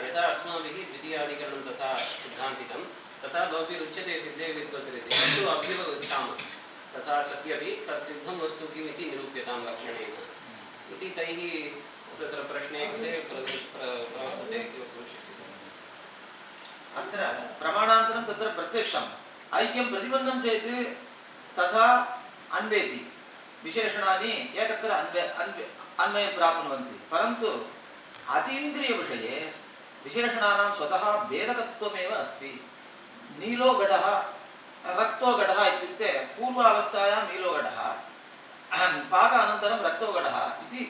यथा अस्माभिः द्वितीयाधिकरणं तथा सिद्धान्तितं तथा सिद्धे विद्वद्रिति तत्तु तथा सत्यपि तत्सिद्धं वस्तु किमी निरूप्यता निरूप्यतां लक्षणेन। इति प्रश्ने कृते प्रवर्तते अत्र प्रमाणान्तरं तत्र प्रत्यक्षम् ऐक्यं प्रतिबन्धं चेत् तथा अन्वेति विशेषणानि एकत्र अन्वे अन्वे अन्वयं प्राप्नुवन्ति परन्तु अतीन्द्रियविषये विशेषणानां स्वतः भेदकत्वमेव अस्ति नीलो घटः रक्तो घटः इत्युक्ते पूर्वावस्थायां नीलो घटः पाक अनन्तरं रक्तो घटः इति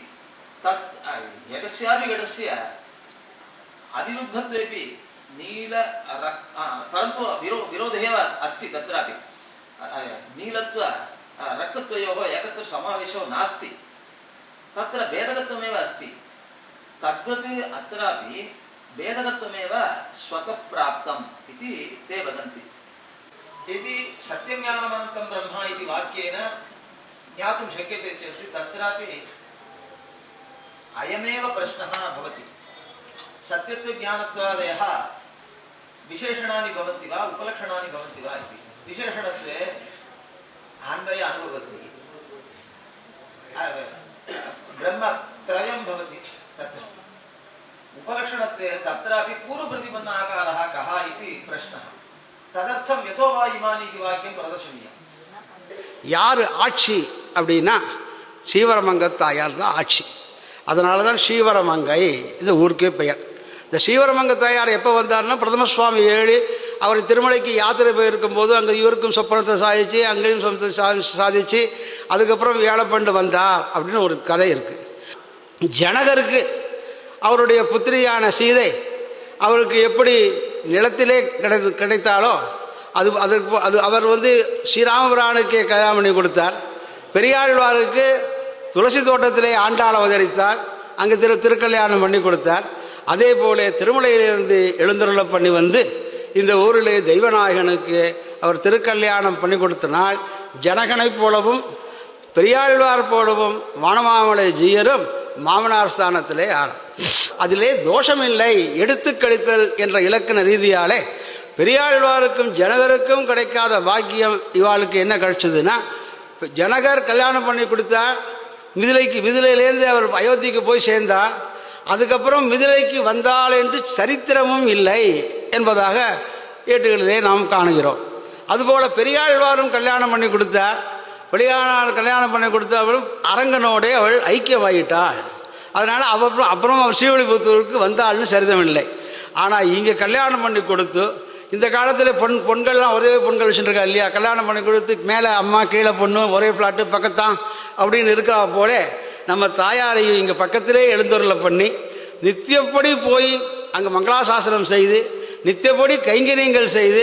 तत् एकस्यापि घटस्य अनिरुद्धत्वेपि नील रक् आ, परन्तु विरो विरोधः एव अस्ति तत्रापि अ, अ, नीलत्व अ, रक्तत्वयोः एकत्र समावेशो नास्ति तत्र भेदकत्वमेव अस्ति तद्वत् अत्रापि भेदकत्वमेव स्वतः प्राप्तम् इति ते वदन्ति यदि सत्यज्ञानमनन्तं ब्रह्म इति वाक्येन ज्ञातुं शक्यते चेत् तत्रापि अयमेव प्रश्नः भवति सत्यत्वज्ञानत्वादयः विशेषणानि भवन्ति वा उपलक्षणानि भवन्ति वा इति विशेषणत्वे आन्वय अनुभवति ब्रह्मत्रयं भवति तत्र उपलक्षणत्वे तत्रापि पूर्वप्रतिपन्न आकारः कः इति प्रश्नः तदर्थं यथो वा इमानि इति वाक्यं प्रदर्शनीयम् யார் ஆட்சி அப்படின்னா ஸ்ரீவரமங்க தாயார் தான் ஆட்சி அதனால தான் ஸ்ரீவரமங்கை இது ஊருக்கே பெயர் இந்த ஸ்ரீவரமங்க தாயார் எப்போ வந்தார்னா பிரதம சுவாமி ஏழு அவர் திருமலைக்கு யாத்திரை போயிருக்கும் போது அங்கே இவருக்கும் சொப்பனத்தை சாதிச்சு அங்கேயும் சொப்பனத்தை சா சாதிச்சு அதுக்கப்புறம் வேலைப்பண்டு வந்தார் அப்படின்னு ஒரு கதை இருக்குது ஜனகருக்கு அவருடைய புத்திரியான சீதை அவருக்கு எப்படி நிலத்திலே கிடை கிடைத்தாலோ அது அதற்கு அது அவர் வந்து ஸ்ரீராமபிரானுக்கு கல்யாணம் பண்ணி கொடுத்தார். பெரியாழ்வாருக்கு துளசி தோட்டத்திலே ஆண்டாள் அவதரித்தார். அங்கே திரு திருக்கல்யாணம் பண்ணி கொடுத்தார். அதே போல திருமலையிலிருந்து எழுந்தருளை பண்ணி வந்து இந்த ஊரிலே தெய்வநாயகனுக்கு அவர் திருக்கல்யாணம் பண்ணி கொடுத்த நாள் ஜனகனைப் போலவும் பெரியாழ்வார் போலவும் வானமாமலை ஜீயரும் மாமனார் ஸ்தானத்திலே ஆனார் அதிலே தோஷமில்லை எடுத்து கழித்தல் என்ற இலக்கண ரீதியாலே பெரியாழ்வாருக்கும் ஜனகருக்கும் கிடைக்காத பாக்கியம் இவாளுக்கு என்ன கிடைச்சதுன்னா ஜனகர் கல்யாணம் பண்ணி கொடுத்தா மிதிலைக்கு மிதிலையிலேருந்து அவர் அயோத்திக்கு போய் சேர்ந்தார் அதுக்கப்புறம் மிதிலைக்கு வந்தாள் என்று சரித்திரமும் இல்லை என்பதாக ஏட்டுகளிலே நாம் காணுகிறோம். அதுபோல் பெரியாழ்வாரும் கல்யாணம் பண்ணி கொடுத்தார். பெரியாழ்வார் கல்யாணம் பண்ணி கொடுத்தவளும் அரங்கனோடே அவள் ஐக்கியமாகிட்டாள் அதனால் அவ அப்புறம் அவள் ஸ்ரீவில்லிபுத்தூருக்கு வந்தாள்னு சரிதமில்லை ஆனால் இங்கே கல்யாணம் பண்ணி கொடுத்து இந்த காலத்தில் பொன் பொண்கள்லாம் ஒரே பொண்கள் வச்சுருக்கா இல்லையா? கல்யாணம் பண்ணி கொடுத்து மேலே அம்மா கீழே பொண்ணு ஒரே ஃப்ளாட்டு பக்கத்தான் அப்படின்னு இருக்கிறா போலே நம்ம தாயாரையும் இங்கே பக்கத்திலே எழுந்தொருளை பண்ணி நித்தியப்படி போய் அங்கே மங்களாசாசனம் செய்து நித்தியப்படி கைங்கரியங்கள் செய்து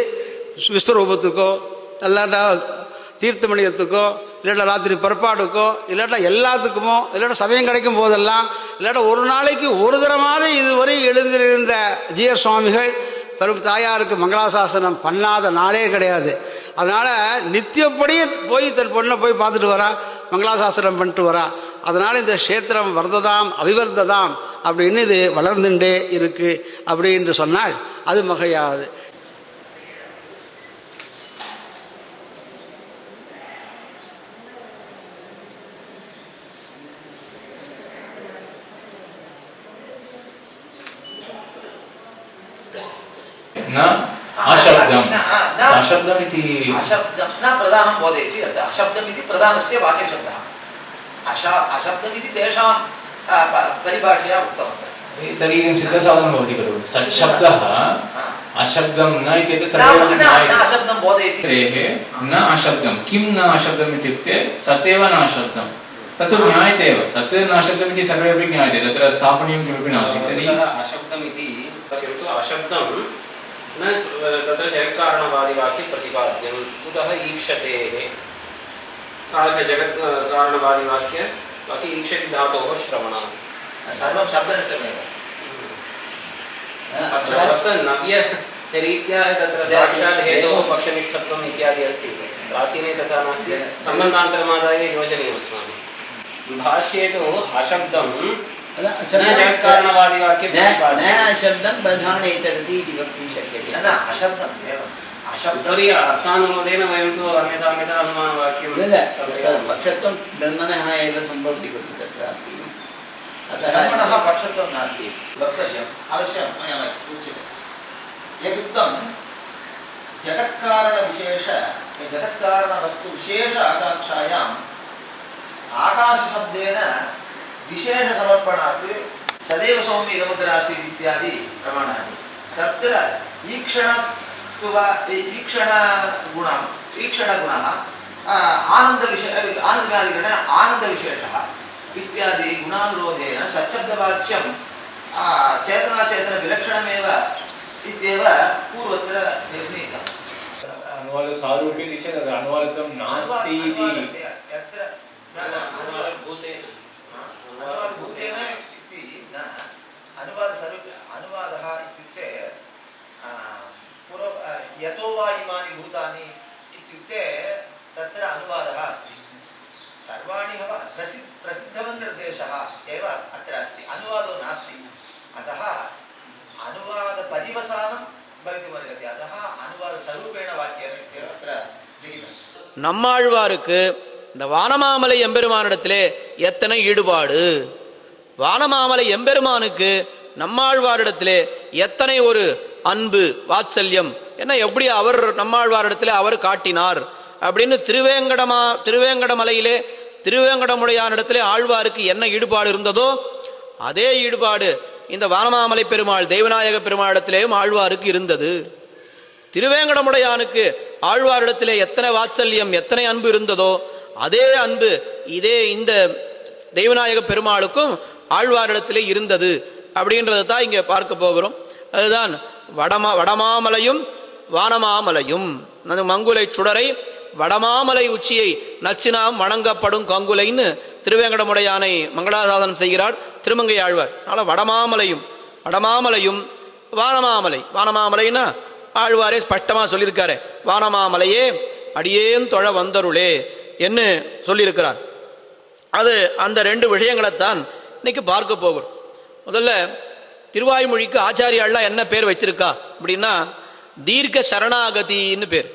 விஸ்வரூபத்துக்கோ இல்லாட்டா தீர்த்தமணியத்துக்கோ இல்லாட்டா ராத்திரி பிறப்பாடுக்கோ இல்லாட்டா எல்லாத்துக்குமோ இல்லாட்டா சமயம் கிடைக்கும் போதெல்லாம் இல்லாட்டா ஒரு நாளைக்கு ஒரு தரமாக இதுவரை எழுந்திருந்த ஜிய சுவாமிகள் பெரும் தாயாருக்கு மங்களாசாசனம் பண்ணாத நாளே கிடையாது. அதனால் நித்தியப்படியே போய் தன் பொண்ணை போய் பார்த்துட்டு வரா மங்களாசாசனம் பண்ணிட்டு வரா. அதனால் இந்த க்ஷேத்திரம் வர்த்ததாம் அவிவர்த்ததாம் அப்படின்னு இது வளர்ந்துட்டே இருக்குது அப்படின்னு சொன்னால் அது மகையாது. न? अशब्दम् अशब्दमिति अशब्दं प्रधानं बोधयति अतः अशब्दम् इति प्रधानस्य वाक्यशब्दः। अश अशब्दमिति तेषां परिभाषया उक्तवन्तः। तर्हि भवति खलु। तच्छब्दः। अशब्दं न सर्वैव ज्ञायते अशब्दं बोधयति तेः न अशब्दम् किं न अशब्दम् इत्युक्ते सत्येव न अशब्दम् तत्तु ज्ञायते एव। सत् नाशब्दमिति सर्वेपि ज्ञायते। तत्र स्थापनीयं किमपि नास्ति। तर्हि अशब्दमिति किन्तु अशब्दं न तत्र जगत्कारणवादिवाक्ये प्रतिपाद्यं। कुतः ईक्षतेः? कारणजगत् कारणवादिवाक्य वाक्ये ईक्षति धातोः श्रवणात्। सर्वं शब्दनिष्ठमेव नव्यरीत्या तत्र साक्षात् हेतोः पक्षनिष्ठत्वम् इत्यादि अस्ति। प्राचीने तथा नास्ति। सम्बन्धान्तरमादाय योजनीयम् अस्माभिः भाष्ये तु अशब्दं इति वक्तुं शक्यते। न अशब्दम् अशब्दं अर्थानुरोधेन वयं तु अन्यथा अन्यथा अनुमानवाक्यं पक्षत्वं ब्रह्मणः एव सम्भवति खलु तत्रापि। ब्रह्मणः पक्षत्वं नास्ति। वक्तव्यम्। अवश्यं मया उच्यते। यदुक्तं जगत्कारणविशेष जगत्कारणवस्तुविशेष आकाङ्क्षायाम् आकाशशब्देन विशेषसमर्पणात् सदैव सौम्य इदमुद्रासीत् इत्यादि प्रमाणानि तत्र ईक्षणत्व ईक्षणगुणम् ईक्षणगुणः आ, आनन्दविषय आनन्दव्याधिगणे आनन्दविशेषः इत्यादि गुणानुरोधेन सच्छब्दवाच्यं आ, चेतनाचेतनविलक्षणमेव इत्येव पूर्वत्र निर्णीतम् अनुवादसारूप्यति चेत् तद् अनुवादितं नास्ति इति अनुवादभूतेन अनुवादभूतेन इति न अनुवादसर्व अनुवादः इत्युक्ते आ, पूर्व आ, यतो वा इमानि भूतानि इत्युक्ते तत्र अनुवादः अस्ति सर्वाणि एव प्रसि प्रसिद्धवन्निर्देशः एव अत्र अस्ति अनुवादो नास्ति अतः अनुवादपरिवसानं भवितुमर्हति अतः अनुवादस्वरूपेण वाक्येन इत्येव अत्र लिखितम् நம்மாழ்வாருக்கு இந்த வானமாமலை எம்பெருமானிடத்திலே எத்தனை ஈடுபாடு? வானமாமலை எம்பெருமானுக்கு நம்மாழ்வாரிடத்திலே எத்தனை ஒரு அன்பு வாத்சல்யம்? என்ன எப்படி அவர் நம்மாழ்வாரிடத்திலே அவர் காட்டினார்? அப்படின்னு திருவேங்கடமா திருவேங்கடமலையிலே திருவேங்கடமுடையானிடத்திலே ஆழ்வாருக்கு என்ன ஈடுபாடு இருந்ததோ அதே ஈடுபாடு இந்த வானமாமலை பெருமாள் தெய்வநாயக பெருமாளிடத்திலேயும் ஆழ்வாருக்கு இருந்தது. திருவேங்கடமுடையானுக்கு ஆழ்வாரிடத்திலே எத்தனை வாத்சல்யம் எத்தனை அன்பு இருந்ததோ அதே அன்பு இதே இந்த தெய்வநாயக பெருமாளுக்கும் ஆழ்வாரிடத்திலே இருந்தது அப்படின்றத தான் இங்கே பார்க்க போகிறோம். அதுதான் வடமா வடமாமலையும் வானமாமலையும். அந்த மங்குலை சுடரை வடமாமலை உச்சியை நச்சினாம் வணங்கப்படும் கங்குலைன்னு திருவேங்கடமுடையானை மங்களாசாதனம் செய்கிறார் திருமங்கை ஆழ்வார். அதனால் வடமாமலையும் வடமாமலையும் வானமாமலை. வானமாமலைன்னா ஆழ்வாரே ஸ்பஷ்டமாக சொல்லியிருக்காரு. வானமாமலையே அடியேன் தொழ வந்தருளே. என்று சொல்லியிருக்கிறார். அது அந்த ரெண்டு விஷயங்களைத்தான் இன்னைக்கு பார்க்க போகிறோம். முதல்ல திருவாய்மொழிக்கு ஆச்சாரியாள்லாம் என்ன பேர் வச்சிருக்கா? அப்படின்னா தீர்க்க சரணாகதின்னு பேர்.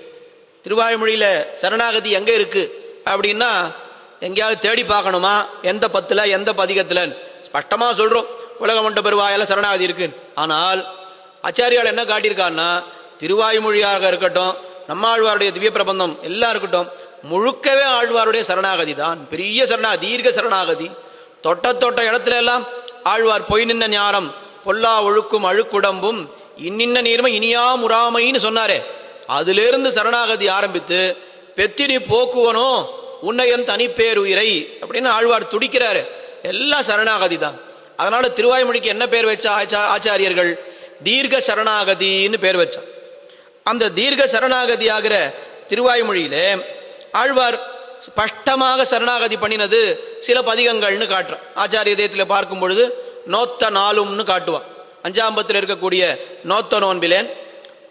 திருவாய்மொழியில் சரணாகதி எங்கே இருக்குது அப்படின்னா எங்கேயாவது தேடி பார்க்கணுமா? எந்த பத்தில் எந்த பதிகத்தில் ஸ்பஷ்டமாக சொல்கிறோம் உலகமண்ட பெருவாயில் சரணாகதி இருக்குன்னு. ஆனால் ஆச்சாரியால் என்ன காட்டியிருக்கான்னா திருவாய்மொழியாக இருக்கட்டும் நம்மாழ்வாருடைய திவ்ய பிரபந்தம் எல்லாம் இருக்கட்டும் முழுக்கவே ஆழ்வாருடைய சரணாகதி தான். பெரிய சரணாக தீர்க்க சரணாகதி. தொட்ட தொட்ட இடத்துல எல்லாம் ஆழ்வார் பொய் நின்ன ஞானம் பொல்லா ஒழுக்கும் அழுக்குடம்பும் இன்னின்ன நீர்மை இனியா முறாமைன்னு சொன்னாரே. அதிலிருந்து சரணாகதி ஆரம்பித்து பெத்தினி போக்குவனோ உன்னையன் தனிப்பேருயிரை அப்படின்னு ஆழ்வார் துடிக்கிறாரு. எல்லாம் சரணாகதி தான். அதனால திருவாய்மொழிக்கு என்ன பேர் வச்ச ஆச்சா ஆச்சாரியர்கள்? தீர்க்க சரணாகதின்னு பேர் வச்சான். அந்த தீர்க்க சரணாகதி ஆகிற திருவாய்மொழியிலே ஆழ்வார் ஸ்பஷ்டமாக சரணாகதி பண்ணினது சில பதிகங்கள்னு காட்டுறான். ஆச்சாரிய இதயத்தில் பார்க்கும் பொழுது நோத்த நாளும்னு காட்டுவான். அஞ்சாம்பத்தில் இருக்கக்கூடிய நோத்த நோன்பிலேன்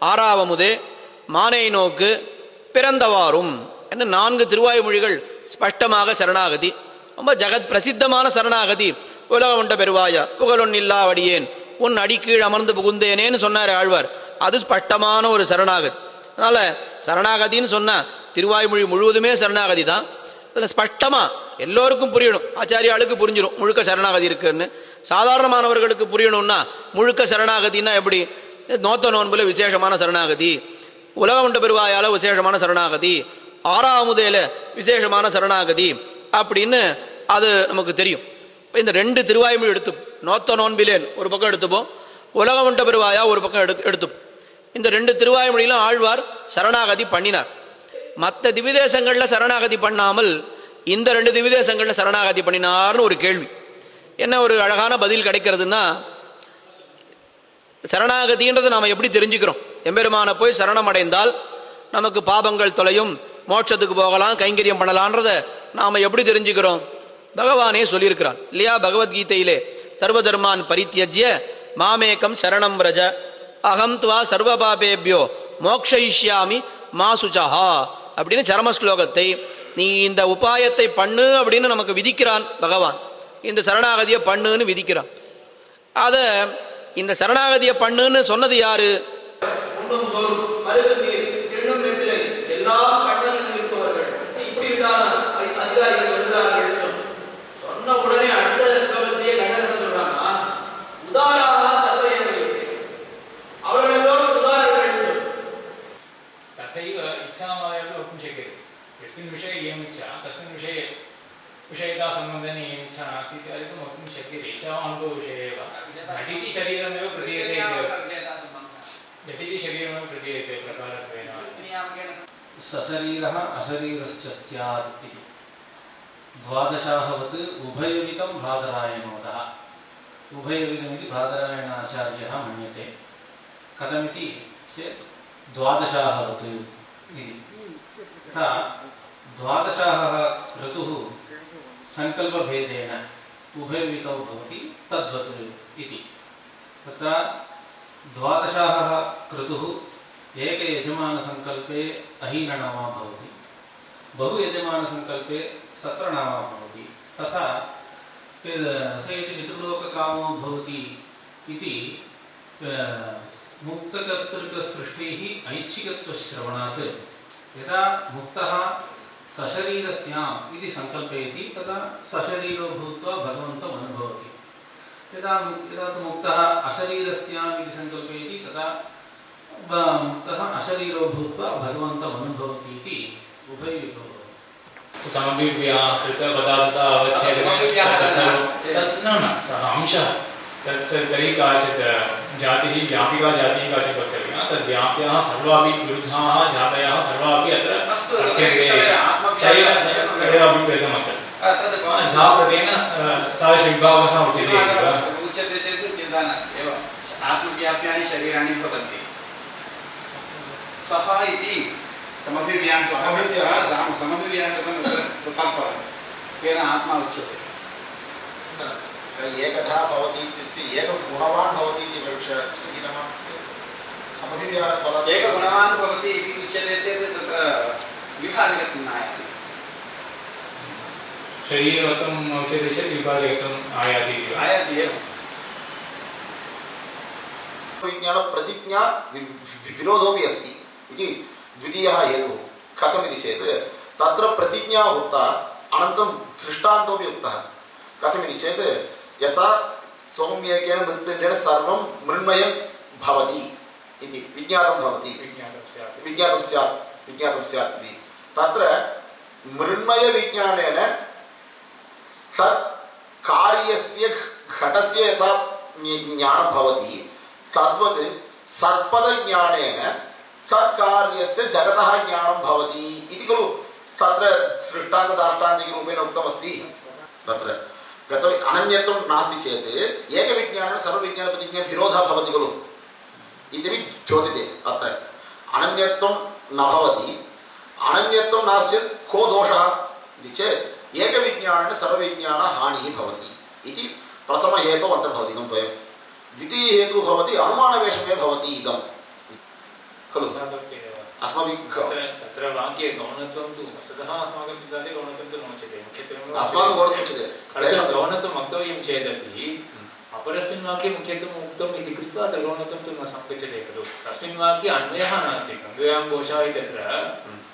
ஆறாவமுது மானை நோக்கு பிறந்தவாறும் என்ன நான்கு திருவாய்மொழிகள் ஸ்பஷ்டமாக சரணாகதி. ரொம்ப ஜெகத் பிரசித்தமான சரணாகதி. உலகமுண்ட பெருவாயா புகழொன் வடியேன் உன் அடிக்கீழ் அமர்ந்து புகுந்தேனேன்னு சொன்னார் ஆழ்வார். அது ஸ்பஷ்டமான ஒரு சரணாகதி. அதனால சரணாகதின்னு சொன்ன திருவாய்மொழி முழுவதுமே சரணாகதி தான். அதில் ஸ்பஷ்டமாக எல்லோருக்கும் புரியணும். ஆச்சாரியாளுக்கு புரிஞ்சிடும் முழுக்க சரணாகதி இருக்குன்னு. சாதாரணமானவர்களுக்கு புரியணும்னா முழுக்க சரணாகதினா எப்படி? நோத்த நோன்புல விசேஷமான சரணாகதி. உலகமண்ட பெருவாயால் விசேஷமான சரணாகதி. ஆறாமுதையில விசேஷமான சரணாகதி. அப்படின்னு அது நமக்கு தெரியும். இப்போ இந்த ரெண்டு திருவாய்மொழி எடுத்து நோத்த நோன்பிலேன் ஒரு பக்கம் எடுத்துப்போம் உலகமுண்ட பெருவாயா ஒரு பக்கம் எடு எடுத்துப்போம். இந்த ரெண்டு திருவாய்மொழியிலும் ஆழ்வார் சரணாகதி பண்ணினார். மற்ற திவிதேசங்களில் சரணாகதி பண்ணாமல் இந்த ரெண்டு திவிதேசங்களில் சரணாகதி பண்ணினார்னு ஒரு கேள்வி. என்ன ஒரு அழகான பதில் கிடைக்கிறதுன்னா சரணாகதின்றது நாம் எப்படி தெரிஞ்சுக்கிறோம்? எம்பெருமானை போய் சரணம் அடைந்தால் நமக்கு பாபங்கள் தொலையும் மோட்சத்துக்கு போகலாம் கைங்கரியம் பண்ணலான்றத நாம் எப்படி தெரிஞ்சுக்கிறோம்? பகவானே சொல்லியிருக்கிறான் இல்லையா? பகவத்கீதையிலே சர்வதர்மான் பரித்தியஜ்ய மாமேகம் சரணம் ரஜ அகம் துவா சர்வபாபேபியோ மோக்ஷயிஷ்யாமி மாசுச்சஹா அப்படின்னு சரம ஸ்லோகத்தை நீ இந்த உபாயத்தை பண்ணு அப்படின்னு நமக்கு விதிக்கிறான் பகவான். இந்த சரணாகதியை பண்ணுன்னு விதிக்கிறான். அதை இந்த சரணாகதியை பண்ணுன்னு சொன்னது யாரு? वर्तते कथमिति चेत् द्वादशाः ऋतुः तथा द्वादशाः ऋतुः सङ्कल्पभेदेन उभयविधौ भवति तद्वत् इति। तत्र द्वादशाः ऋतुः एकयजमानसङ्कल्पे अहीनणमा भवति, बहु यजमानसङ्कल्पे सत्रनामा भवति, तथा स इति पितृलोककामो भवति इति मुक्तकर्तृकसृष्टेः ऐच्छिकत्वश्रवणात् यदा मुक्तः सशरीरस्याम् इति सङ्कल्पयति तदा सशरीरो भूत्वा भगवन्तम् अनुभवति यदा मु- यदा तु मुक्तः अशरीरस्याम् इति सङ्कल्पयति तदा ब- मुक्तः अशरीरो भूत्वा भगवन्तम् अनुभवति इति उभयविधो भवति समभिव्याहृतपदार्थ समभिव्याहरः अवच्छेदनं तत् न न सः अंशः तत् स- तर्हि काचित् जातिः व्यापिका जातिः काचित् वक्तव्या तद् व्याप्याः सर्वापि विरुद्धाः जातयः सर्वापि अत्र अभिप्रेतम् अत्र। तद् झाप्रतेन तादृशविभागः उच्यते उच्यते चेत् चिन्ता नास्ति। एव आत्मव्याप्यानि शरीराणि भवन्ति। सः इति समभिव्यां समभिव्यः सम- समभिव्याहृतं तत्परं। तेन आत्मा उच्यते। स एकधा भवति इत्युक्ते एकगुणवान् भवति इति एकगुणवान् भवति उच्यते चेत् तत्र विभागत्वं नायाति शरीरवतम् उच्यते चेत् विभाजकत्वम् आयाति आयाति एव। विज्ञानप्रतिज्ञा वि- वि- अस्ति इति द्वितीयः हेतुः। कथमिति चेत् तत्र प्रतिज्ञा उक्ता अनन्तरं दृष्टान्तोपि उक्तः। कथमिति चेत् यथा सौम्येकेन मृत्युण्डेन सर्वं मृण्मयं भवति इति विज्ञातं भवति विज्ञातं स्यात् विज्ञातं स्यात् विज्ञातं स्यात् इति तत्र मृण्मयविज्ञानेन तत् कार्यस्य घटस्य यथा ज्ञ- ज्ञानं भवति तद्वत् सर्पदज्ञानेन तत्कार्यस्य जगतः ज्ञानं भवति इति खलु तत्र दृष्टान्तदाष्टान्तिकरूपेण उक्तमस्ति तत्र గత అనన్యత్వం నాస్తి చేత్ ఏక విజ్ఞానం సర్వ విజ్ఞాన ప్రతిజ్ఞ విరోధ భవతి ఖలు. ఇది చోదితే అత్ర. అనన్యత్వం నభవతి అనన్యత్వం నాస్తి కో దోష. ఇది చేత్ ఏక విజ్ఞాన సర్వ విజ్ఞాన హాని భవతి ఇది ప్రథమ హేతు అంతర్భవతి ఇదం ద్వయం ద్వితీయ హేతు భవతి అనుమానవేషమే భవతి ఇదం. ఖలు. अस्माभिः तत्र तत्र वाक्ये गौणत्वं तु वस्तुतः अस्माकं सिद्धान्ते गौणत्वं तु नोच्यते मुख्यत्वमेव अस्माकं गौणत्वम् उच्यते परन्तु तेषां गौणत्वं वक्तव्यं चेदपि अपरस्मिन् वाक्ये मुख्यत्वम् उक्तम् इति कृत्वा अत्र गौणत्वं तु न सङ्गच्छते खलु तस्मिन् वाक्ये अन्वयः नास्ति गङ्गयां घोषः इत्यत्र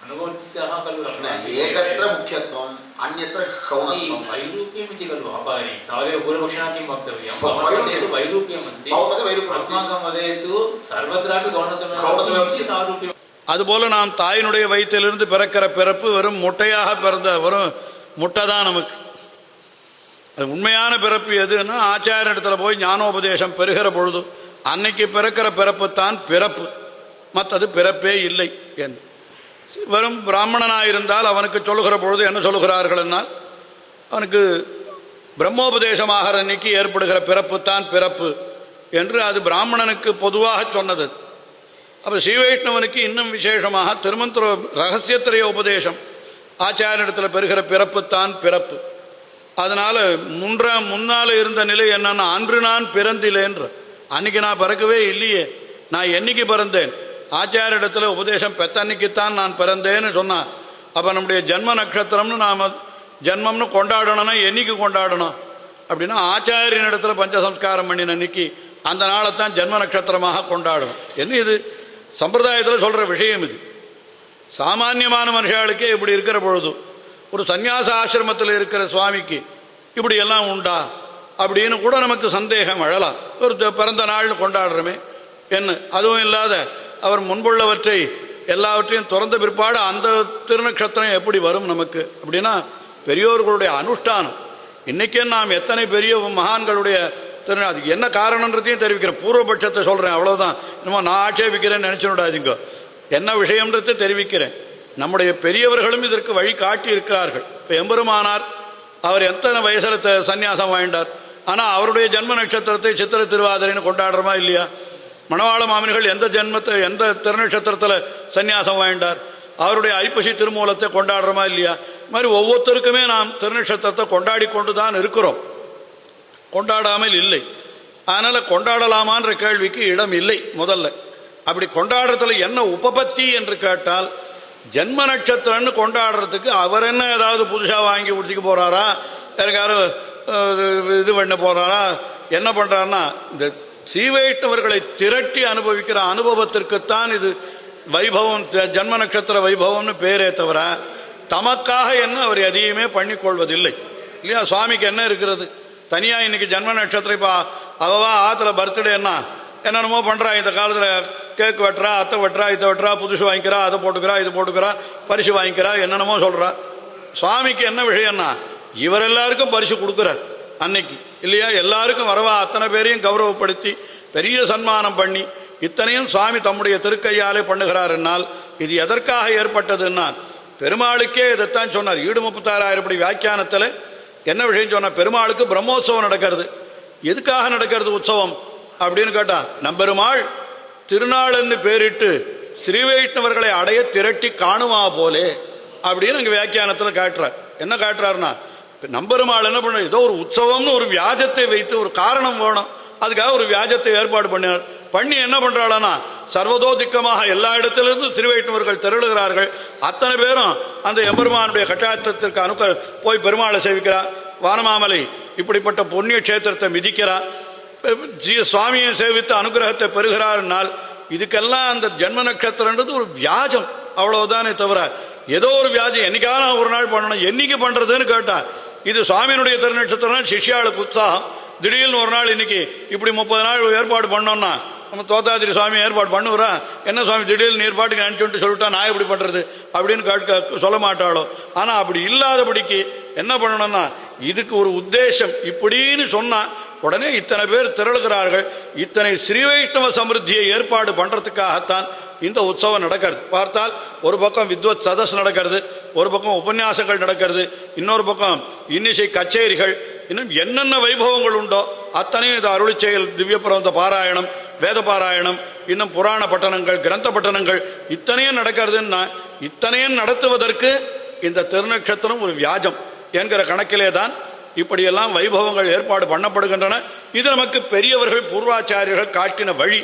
अनुवर्तितः खलु न, रत्नस्य एकत्र मुख्यत्वम् अन्यत्र गौणत्वं वैरूप्यम् इति खलु अपारि तावदेव पूर्वपक्षिणा किं वक्तव्यं व- भवन्मते तु वैरूप्यम् अस्ति भवन्मते वैरूप्यम् अस्ति अस्माकं वदेतु सर्वत्रापि गौणत्वमेव गौणत्वमेव अस्ति अस्ति। इति सारूप्यम् அதுபோல் நாம் தாயினுடைய வயிற்றிலிருந்து பிறக்கிற பிறப்பு வெறும் முட்டையாக பிறந்த வெறும் முட்டை தான் நமக்கு. அது உண்மையான பிறப்பு எதுன்னா ஆச்சாரிய இடத்துல போய் ஞானோபதேசம் பெறுகிற பொழுது அன்னைக்கு பிறக்கிற பிறப்பு தான் பிறப்பு. மற்றது பிறப்பே இல்லை என்று. வெறும் பிராமணனாக இருந்தால் அவனுக்கு சொல்லுகிற பொழுது என்ன சொல்லுகிறார்கள் என்னால் அவனுக்கு பிரம்மோபதேசமாகிற அன்னைக்கு ஏற்படுகிற பிறப்பு தான் பிறப்பு என்று அது பிராமணனுக்கு பொதுவாக சொன்னது. அப்போ ஸ்ரீவைஷ்ணவனுக்கு இன்னும் விசேஷமாக திருமந்திர ரகசியத்திரைய உபதேசம். ஆச்சாரியனிடத்தில் பெறுகிற பிறப்பு தான் பிறப்பு. அதனால் முன்றாம் முன்னால் இருந்த நிலை என்னன்னா அன்று நான் பிறந்திலேன்ற. அன்னைக்கு நான் பிறக்கவே இல்லையே. நான் என்னைக்கு பிறந்தேன்? ஆச்சாரியிடத்தில் உபதேசம் பெத்தன்னைக்குத்தான் நான் பிறந்தேன்னு சொன்னான் அப்போ நம்முடைய ஜென்ம நட்சத்திரம்னு நாம் ஜென்மம்னு கொண்டாடணும்னா என்னைக்கு கொண்டாடணும்? அப்படின்னா ஆச்சாரியனிடத்தில் பஞ்சசம்ஸ்காரம் பண்ணின அன்னைக்கு அந்த நாளை தான் ஜென்ம நட்சத்திரமாக கொண்டாடணும். என்ன இது? சம்பிரதாயத்தில் சொல்கிற விஷயம் இது. சாமானியமான மனுஷாளுக்கே இப்படி இருக்கிற பொழுது ஒரு சந்நியாச ஆசிரமத்தில் இருக்கிற சுவாமிக்கு இப்படி எல்லாம் உண்டா? அப்படின்னு கூட நமக்கு சந்தேகம் அழலாம். ஒரு பிறந்த நாள்னு கொண்டாடுறோமே என்ன? அதுவும் இல்லாத அவர் முன்புள்ளவற்றை எல்லாவற்றையும் திறந்த பிற்பாடு அந்த திருநக்ஷத்திரம் எப்படி வரும் நமக்கு? அப்படின்னா பெரியோர்களுடைய அனுஷ்டானம். இன்றைக்கே நாம் எத்தனை பெரிய மகான்களுடைய திரு அதுக்கு என்ன காரணன்றதையும் தெரிவிக்கிறேன் பூர்வபட்சத்தை சொல்கிறேன் அவ்வளோதான் இன்னும் நான் ஆட்சேபிக்கிறேன்னு நினச்சிடாதீங்க என்ன விஷயம்ன்றதை தெரிவிக்கிறேன். நம்முடைய பெரியவர்களும் இதற்கு வழி காட்டி இருக்கிறார்கள் இப்போ எம்பெருமானார் அவர் எத்தனை வயசில் த சந்நியாசம் வாங்கிட்டார் ஆனால் அவருடைய ஜென்ம நட்சத்திரத்தை சித்திர திருவாதிரைன்னு கொண்டாடுறோமா இல்லையா? மணவாள மாமனிகள் எந்த ஜென்மத்தை எந்த திருநட்சத்திரத்தில் சந்நியாசம் வாங்கிட்டார் அவருடைய ஐப்பசி திருமூலத்தை கொண்டாடுறோமா இல்லையா? மாதிரி ஒவ்வொருத்தருக்குமே நாம் திருநட்சத்திரத்தை கொண்டாடி கொண்டு தான் இருக்கிறோம். கொண்டாடாமல் இல்லை. அதனால் கொண்டாடலாமான்ற கேள்விக்கு இடம் இல்லை முதல்ல. அப்படி கொண்டாடுறதுல என்ன உபபத்தி என்று கேட்டால் ஜென்ம நட்சத்திரம்னு கொண்டாடுறதுக்கு அவர் என்ன ஏதாவது புதுசாக வாங்கி கொடுத்துக்க போகிறாரா யாருக்காரும் இது பண்ண போகிறாரா என்ன பண்ணுறாருன்னா இந்த சீவைஷ்ணவர்களை திரட்டி அனுபவிக்கிற அனுபவத்திற்குத்தான் இது வைபவம் த- ஜென்ம நட்சத்திர வைபவம்னு பேரே தவிர தமக்காக என்ன அவர் எதையுமே பண்ணிக்கொள்வதில்லை. இல்லையா? சுவாமிக்கு என்ன இருக்கிறது? தனியாக இன்றைக்கி ஜென்ம நட்சத்திரம் இப்போ அவவா ஆற்றுல பர்த்டே என்ன? என்னென்னமோ பண்ணுறா இந்த காலத்தில் கேக் வெட்டுறா அத்தை வெட்டுறா இதை வெட்டுறா புதுசு வாங்கிக்கிறா அதை போட்டுக்கிறா இது போட்டுக்கிறா பரிசு வாங்கிக்கிறா என்னென்னமோ சொல்கிறா சுவாமிக்கு என்ன விஷயம்னா இவர் எல்லாருக்கும் பரிசு கொடுக்குறார் அன்னைக்கு இல்லையா? எல்லாருக்கும் வரவா அத்தனை பேரையும் கௌரவப்படுத்தி பெரிய சன்மானம் பண்ணி இத்தனையும் சுவாமி தம்முடைய திருக்கையாலே பண்ணுகிறார் என்னால். இது எதற்காக ஏற்பட்டதுன்னா பெருமாளுக்கே இதைத்தான் சொன்னார். ஈடு முப்பத்தாறாயிரப்படி வியாக்கியானத்தில் என்ன விஷயம் சொன்னால் பெருமாளுக்கு பிரம்மோத்சவம் நடக்கிறது. எதுக்காக நடக்கிறது உற்சவம்? அப்படின்னு கேட்டா நம்பெருமாள் திருநாள்னு பேரிட்டு ஸ்ரீ வைஷ்ணவர்களை அடைய திரட்டி காணுமா போலே? அப்படின்னு அங்கே வியாக்கியானத்தில் காட்டுறார். என்ன காட்டுறாருன்னா நம்பெருமாள் என்ன பண்ண ஏதோ ஒரு உற்சவம்னு ஒரு வியாஜத்தை வைத்து ஒரு காரணம் வேணும். அதுக்காக ஒரு வியாஜத்தை ஏற்பாடு பண்ணினார். பண்ணி என்ன பண்றாளனா? சர்வதோதிக்கமாக எல்லா இடத்திலிருந்தும் ஸ்ரீ திரளுகிறார்கள். அத்தனை பேரும் அந்த எம்பெருமானுடைய கட்டாயத்திற்கு அனுக்க போய் பெருமாளை சேவிக்கிறா. வானமாமலை இப்படிப்பட்ட புண்ணிய கஷேத்திரத்தை மிதிக்கிறா. ஜீ சுவாமியை சேவித்து அனுகிரகத்தை பெறுகிறார்னால் இதுக்கெல்லாம் அந்த ஜென்ம நட்சத்திரன்றது ஒரு வியாஜம். அவ்வளவுதானே தவிர ஏதோ ஒரு வியாஜம். என்னைக்கான ஒரு நாள் பண்ணணும். என்னைக்கு பண்றதுன்னு கேட்டா இது சுவாமியினுடைய திருநட்சத்திரம் சிஷ்யாளுக்கு உற்சாகம். திடீர்னு ஒரு நாள் இன்னைக்கு இப்படி முப்பது நாள் ஏற்பாடு பண்ணோம்னா நம்ம தோத்தாதிரி சுவாமி ஏற்பாடு பண்ணுவா என்ன சுவாமி திடீர்னு ஏற்பாட்டுக்கு நினச்சுட்டு சொல்லிட்டா நான் எப்படி பண்ணுறது அப்படின்னு கேட்க சொல்ல மாட்டாளோ. ஆனால் அப்படி இல்லாதபடிக்கு என்ன பண்ணணும்னா இதுக்கு ஒரு உத்தேசம். இப்படின்னு சொன்னால் உடனே இத்தனை பேர் திரளுகிறார்கள். இத்தனை ஸ்ரீ வைஷ்ணவ சமிருத்தியை ஏற்பாடு பண்ணுறதுக்காகத்தான் இந்த உற்சவம் நடக்கிறது. பார்த்தால் ஒரு பக்கம் வித்வத் சதஸ் நடக்கிறது ஒரு பக்கம் உபன்யாசங்கள் நடக்கிறது இன்னொரு பக்கம் இன்னிசை கச்சேரிகள் இன்னும் என்னென்ன வைபவங்கள் உண்டோ அத்தனையும் இது அருளி செயல் திவ்ய பிரபந்த பாராயணம் வேத பாராயணம் இன்னும் புராண பட்டணங்கள் கிரந்த பட்டணங்கள் இத்தனையும் நடக்கிறதுன்னா இத்தனையும் நடத்துவதற்கு இந்த திருநட்சத்திரம் ஒரு வியாஜம் என்கிற கணக்கிலே தான் இப்படியெல்லாம் வைபவங்கள் ஏற்பாடு பண்ணப்படுகின்றன. இது நமக்கு பெரியவர்கள் பூர்வாச்சாரியர்கள் காட்டின வழி.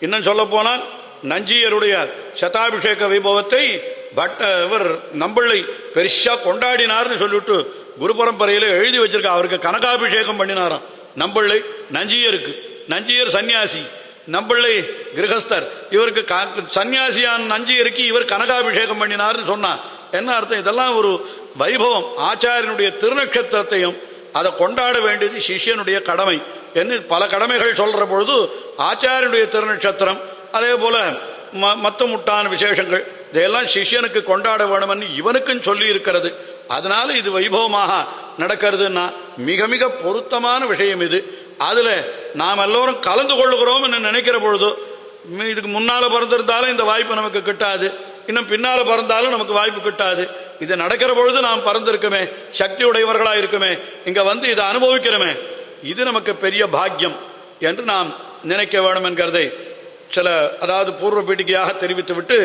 இன்னும் சொல்ல போனால் நஞ்சியருடைய சதாபிஷேக வைபவத்தை பட் இவர் நம்பிள்ளை பெருசா கொண்டாடினார்னு சொல்லிவிட்டு குரு பரம்பரையில் எழுதி வச்சிருக்கா அவருக்கு கனகாபிஷேகம் பண்ணினாராம். நம்பிள்ளை நஞ்சியருக்கு நஞ்சியர் சன்னியாசி நம்பிள்ளை கிரகஸ்தர் இவருக்கு க- சன்னியாசியான் நஞ்சியருக்கு இவர் கனகாபிஷேகம் பண்ணினார்னு சொன்னா என்ன அர்த்தம்? இதெல்லாம் ஒரு வைபவம். ஆச்சாரியனுடைய திருநட்சத்திரத்தையும் அதை கொண்டாட வேண்டியது சிஷ்யனுடைய கடமை. என்று பல கடமைகள் சொல்ற பொழுது ஆச்சாரியனுடைய திருநட்சத்திரம் அதே போல் ம மத்த முட்டான விசேஷங்கள் இதையெல்லாம் சிஷ்யனுக்கு கொண்டாட வேணும்னு இவனுக்கும் சொல்லி இருக்கிறது அதனால இது வைபவமாக நடக்கிறதுன்னா மிக மிக பொருத்தமான விஷயம் இது. அதில் நாம் எல்லோரும் கலந்து கொள்ளுகிறோம்னு நினைக்கிற பொழுது இதுக்கு முன்னால் பிறந்திருந்தாலும் இந்த வாய்ப்பு நமக்கு கிட்டாது. இன்னும் பின்னால் பறந்தாலும் நமக்கு வாய்ப்பு கிட்டாது. இது நடக்கிற பொழுது நாம் பறந்திருக்குமே சக்தி உடையவர்களாக இருக்குமே இங்கே வந்து இதை அனுபவிக்கிறோமே இது நமக்கு பெரிய பாக்கியம் என்று நாம் நினைக்க வேணும் என்கிறதை சில அதாவது பூர்வ பீடிகையாக தெரிவித்துவிட்டு